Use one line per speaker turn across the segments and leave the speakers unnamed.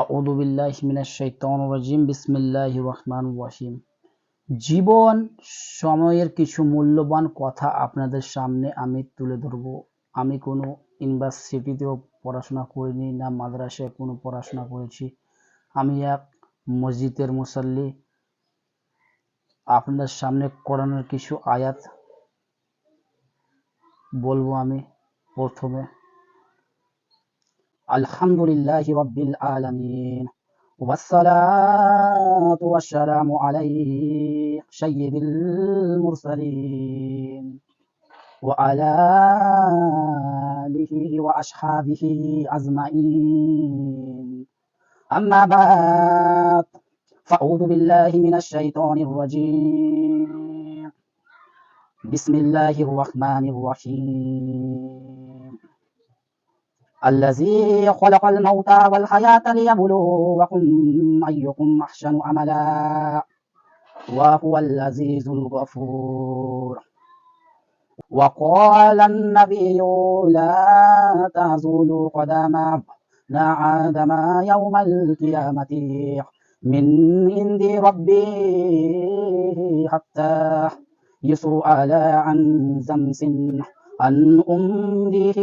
আউযু বিল্লাহি মিনাশ শাইতানির রাজিম, বিসমিল্লাহির রহমানির রহিম। জীবন সময়ের কিছু মূল্যবান কথা আপনাদের সামনে আমি তুলে ধরব। আমি কোনো ইউনিভার্সিটিতেও পড়াশোনা করিনি, না মাদ্রাসায় কোনো পড়াশোনা করেছি। আমি এক মসজিদের মুসল্লি। আপনাদের সামনে কোরআনের কিছু আয়াত বলব আমি প্রথমে। الحمد لله رب العالمين والصلاة والسلام عليه سيد المرسلين وعلى آله وأصحابه أجمعين. أما بعد فأعوذ بالله من الشيطان الرجيم. بسم الله الرحمن الرحيم. الذي خلق الموت والحياة ليبلوكم أيكم أحسن عملا. وهو العزيز الغفور. وقال النبي لا تزول قدم ابن آدم يوم القيامة. من عند ربي حتى يسأل عن زمس. عن أمره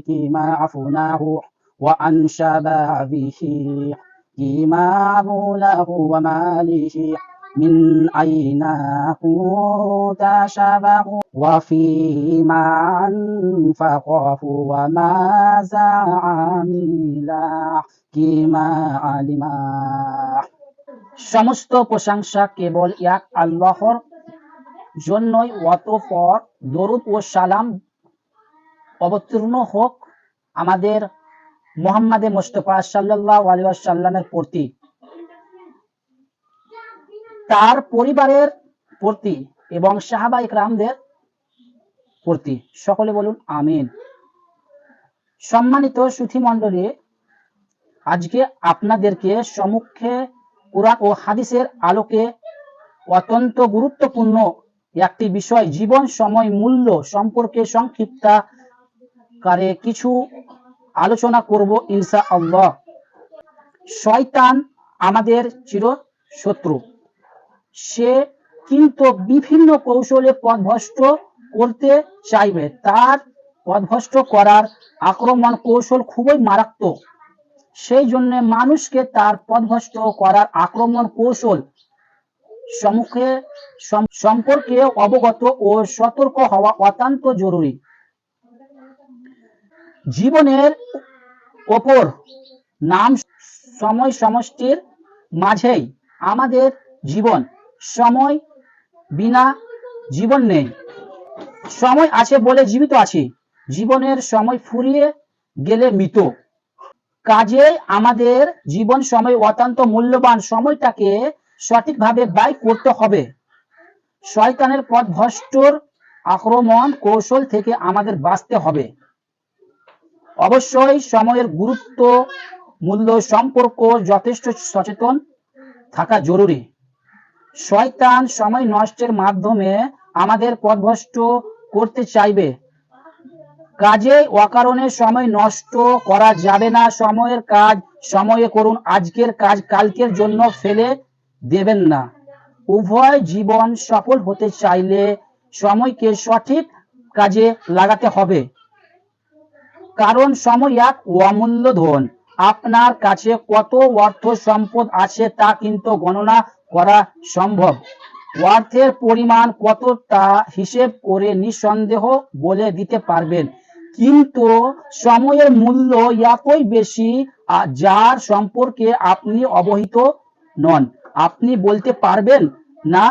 كما عفناه وعن شبابه كما عفناه وماله من أين كنت شبه وفيما أنفقه وماذا عمل كما علم সমস্ত প্রশংসা কেবল এক আল্লাহর জন্যই অতঃপর দরুদ ও সালাম অবতীর্ণ হোক আমাদের মোহাম্মদে মোস্তফা সাল্লাহ আলিয়াল্লামের প্রতি। তার পরিবারের প্রতি এবং সাহাবা ইকরামদের প্রতি। সকলে বলুন, আমিন। সম্মানিত সুথি মণ্ডলী, আজকে আপনাদেরকে সম্মুখে কোরআন ও হাদিসের আলোকে অত্যন্ত গুরুত্বপূর্ণ একটি বিষয়, জীবন, সময়, মূল্য সম্পর্কে সংক্ষিপ্তাকারে কিছু আলোচনা করব ইনসা আল্লাহ শয়তান আমাদের চির শত্রু সে কিন্তু বিভিন্ন কৌশলে পথভ্রষ্ট করতে চাইবে। তার পথভ্রষ্ট করার আক্রমণ কৌশল খুবই মারাত্মক। সেই জন্য মানুষকে তার পথভ্রষ্ট করার আক্রমণ কৌশল সম্মুখে সম্পর্কে অবগত ও সতর্ক হওয়া অত্যন্ত জরুরি। জীবনের ওপর নাম সময় সমষ্টির মাঝেই আমাদের জীবন। সময় বিনা জীবন নেই। সময় আছে বলে জীবিত আছি। জীবনের সময় ফুরিয়ে গেলে মৃত। কাজে আমাদের জীবন সময় অত্যন্ত মূল্যবান। সময়টাকে সঠিকভাবে ব্যয় করতে হবে। শয়তানের পথ ভষ্টর আক্রমণ কৌশল থেকে আমাদের বাঁচতে হবে। অবশ্যই সময়ের গুরুত্ব, মূল্য, সম্পর্ক যথেষ্ট সচেতন থাকা জরুরি। শয়তান সময় নষ্টের মাধ্যমে আমাদের পথভ্রষ্ট করতে চাইবে। কাজে অকারণে সময় নষ্ট করা যাবে না। সময়ের কাজ সময়ে করুন। আজকের কাজ কালকের জন্য ফেলে দেবেন না। উভয় জীবন সফল হতে চাইলে সময়কে সঠিক কাজে লাগাতে হবে। কারণ সময় এক অমূল্য ধন। আপনার কাছে কত অর্থ সম্পদ আছে তা কিন্তু গণনা করা সম্ভব। অর্থের পরিমাণ কত তা হিসেব করে নিঃসন্দেহ বলে দিতে পারবেন। কিন্তু সময়ের মূল্য এতই বেশি যার সম্পর্কে আপনি অবহিত নন। আপনি বলতে পারবেন, না,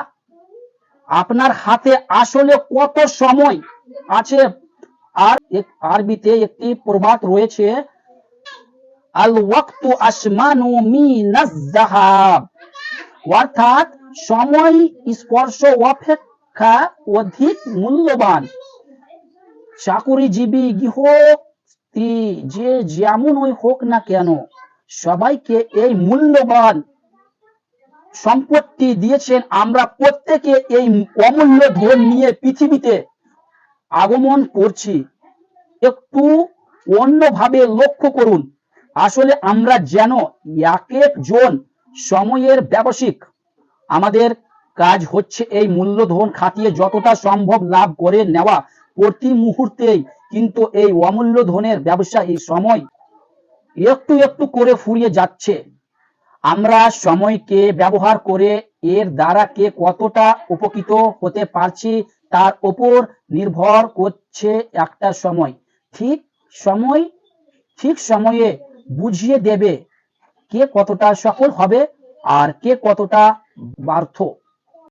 আপনার হাতে আসলে কত সময় আছে আর আরবিতে একটি প্রবাদ রয়েছে, আল আসমানু অর্থাৎ সময়, স্পর্শ, অপেক্ষা অধিক মূল্যবান। চাকুরিজীবী গৃহস্থী যে যেমনই হোক না কেন, সবাইকে এই মূল্যবান সম্পত্তি দিয়েছেন। আমরা প্রত্যেকে এই অমূল্য ধন নিয়ে পৃথিবীতে আগমন করছি। একটু অন্যভাবে লক্ষ্য করুন। আসলে আমরা যেন এক একজন সময়ের ব্যবসায়িক আমাদের কাজ হচ্ছে এই মূল্যধন খাটিয়ে যতটা সম্ভব লাভ করে নেওয়া প্রতি মুহূর্তেই। কিন্তু এই অমূল্য ধনের ব্যবসা এই সময় একটু একটু করে ফুরিয়ে যাচ্ছে। আমরা সময়কে ব্যবহার করে এর দ্বারা কে কতটা উপকৃত হতে পারছি তার ওপর নির্ভর করছে একটা সময়। ঠিক সময়, ঠিক সময়ে বুঝিয়ে দেবে কে কতটা সফল হবে আর কে কতটা ব্যর্থ।